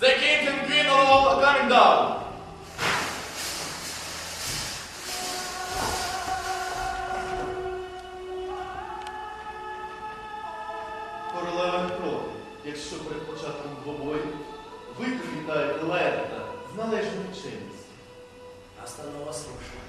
The king and queen all coming down. Королева проти, якщо перед початком двобою ви привітаєте Лерда з належною чинністю. Настанова слушна.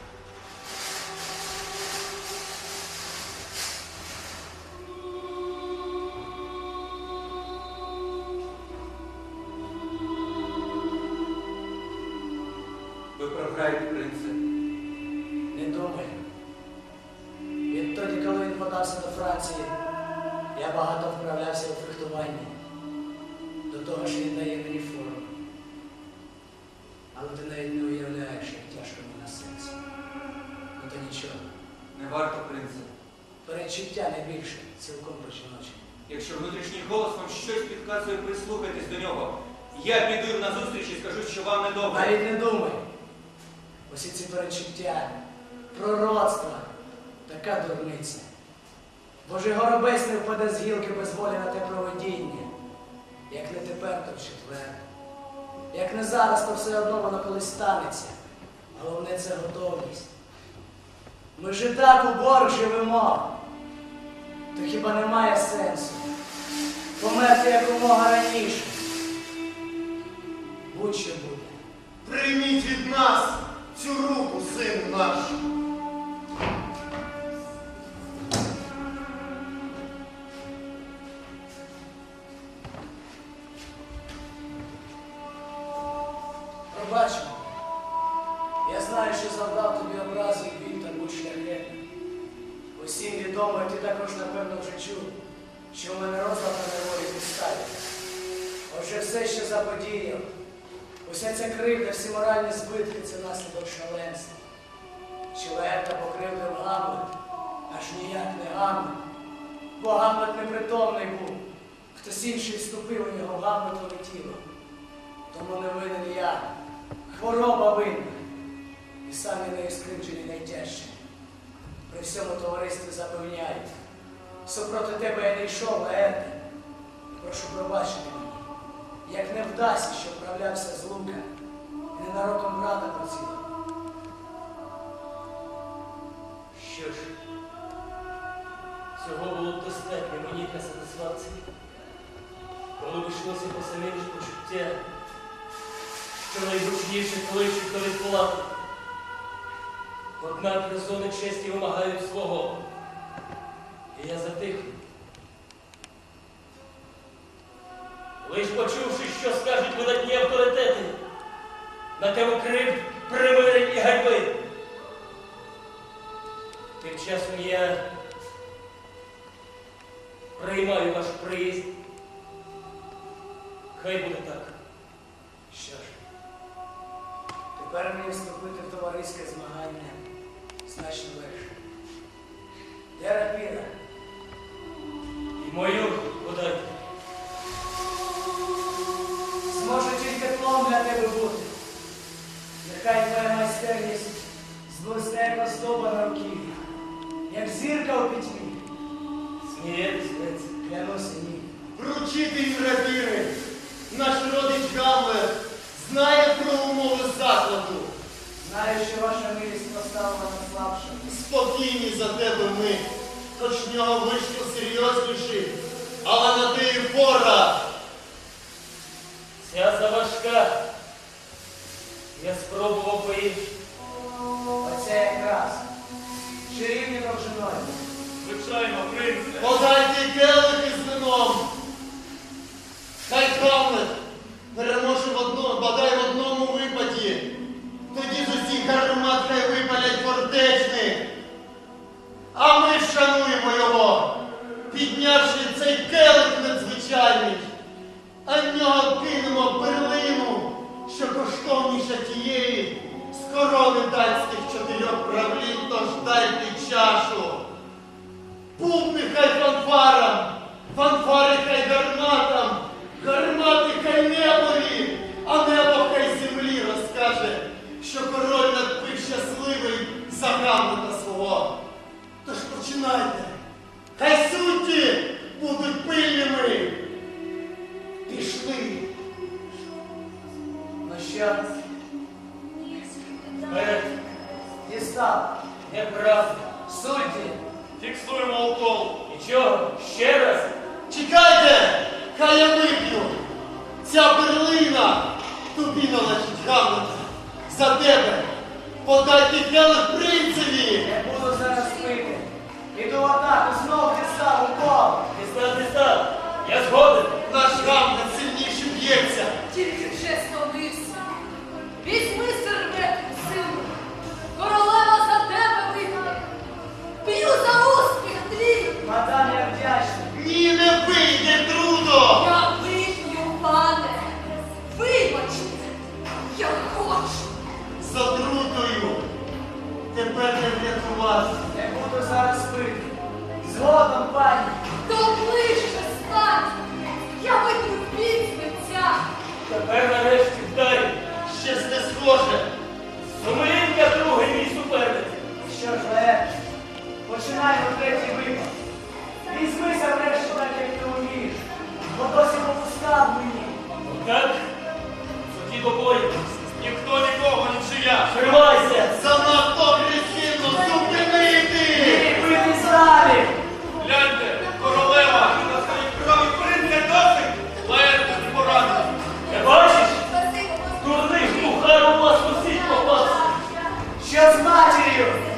Того ж він дає мені форму. Але ти навіть не уявляєш, як тяжко мені на серці. Ну то нічого. Не варто, принце. Передчуття не більше, цілком причиночі. Якщо внутрішній голос вам щось підказує, прислухайтесь до нього. Я піду на зустріч і скажу, що вам недобре. Навіть не думай. Усі ці перечуття, пророцтва, така дурниця. Божий горобець не впаде з гілки без волі на те проведіння. Як не тепер, то в четвер. Як не зараз, то все одно воно колись станеться. Головне це готовність. Ми і так у борг живемо. То хіба немає сенсу померти якомога раніше? Будь-що буде. Прийміть від нас цю руку, сину наш. Знаю, що завдав тобі образи і та будь шляхетний. Усім відомо, і ти також напевно вже чув, що в мене розлад на неволі підставі. Отже, все, що заподіяв, уся ця кривда, всі моральні збитки це наслідок шаленства. Чилета покривдив Гамлет, аж ніяк не Гамлет, бо Гамлет непритомний був. Хтось інший вступив у нього Гамлетове тіло. Тому не винен я, хвороба винна, і самі нею скривджені найтяжче. При всьому товаристві запевняють, супроти тебе я не йшов, Лаерте. Прошу пробачити мені, як не вдасться, що вправлявся з лука, і не народом брата поцілив. Що ж, цього було б достатньо мені для сатисфакції, коли б йшлося по самі ж почуття, що найгучніше кличуть до відплати. Однак резони честі вимагають свого, і я затихну. Лиш почувши, що скажуть видатні авторитети на тему кривд, примирень і ганьби. Тим часом я приймаю ваш приїзд. Хай буде так. Що ж, тепер мені вступити в товариське змагання значно легше. Де рапіра? І мою подайте. Зможу тільки тлом для тебе бути. Нехай твоя майстерність зблисне як оздоба на руків'я, як зірка у пітьмі. Смієтесь, принце. Клянуся ні. Вручитель рапіри, наш родич Гамлет, знає про умови закладу. Знаю, що ваша милість поставила на слабшим. Спокійні за тебе ми, хоч в нього вийшло серйозніший, але на ти і пора. Ця заважка. Я спробував по-іншому. Оце якраз. Чарівні довжиною. Звичайно, принце. Подайте келихи з вином. Хай Гамлет Гармат хай випалять фортечних. А ми шануємо його, піднявши цей келих надзвичайний. А в нього кинемо перлину, що коштовніша тієї, з корони датських чотирьох правлінь, тож дайте чашу. Бубни хай фанфарам, фанфари хай Неправда. Судді. Фіксуємо укол. чого, ще раз. Чекайте, хай я вип'ю. Ця перлина тобі належить, Гамлета. За тебе. Подайте келих принцеві. Я буду зараз пити. Іду в атаку, знов дістав укол. Дістав, дістав. Я згоден.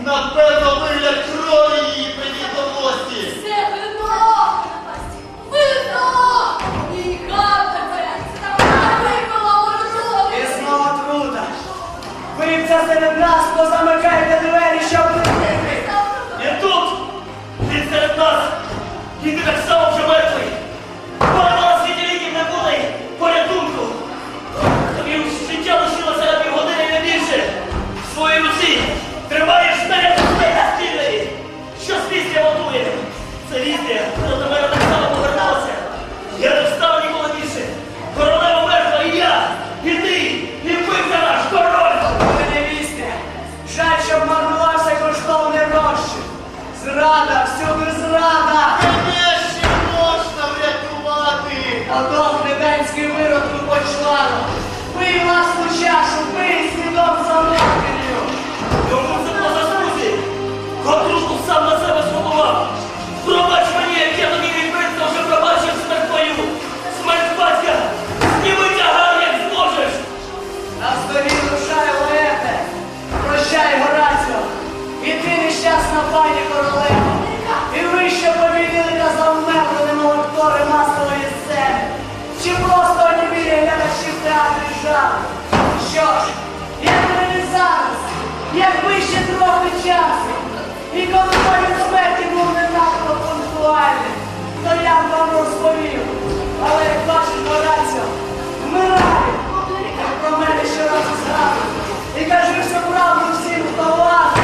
Напевно, вигляд крові її мені до кості. Це вино! Вино! І капере! Сама викола ворожові! І знову труда! Ви серед нас позамикаєте! Що ж, якби не зараз, якби ще трохи часу, і контроль від смерті був не надто то я б вам розповів. Але як бачу порацію, вмираю, про мене щоразу згадую. І кажу, що правду всім, хто власне.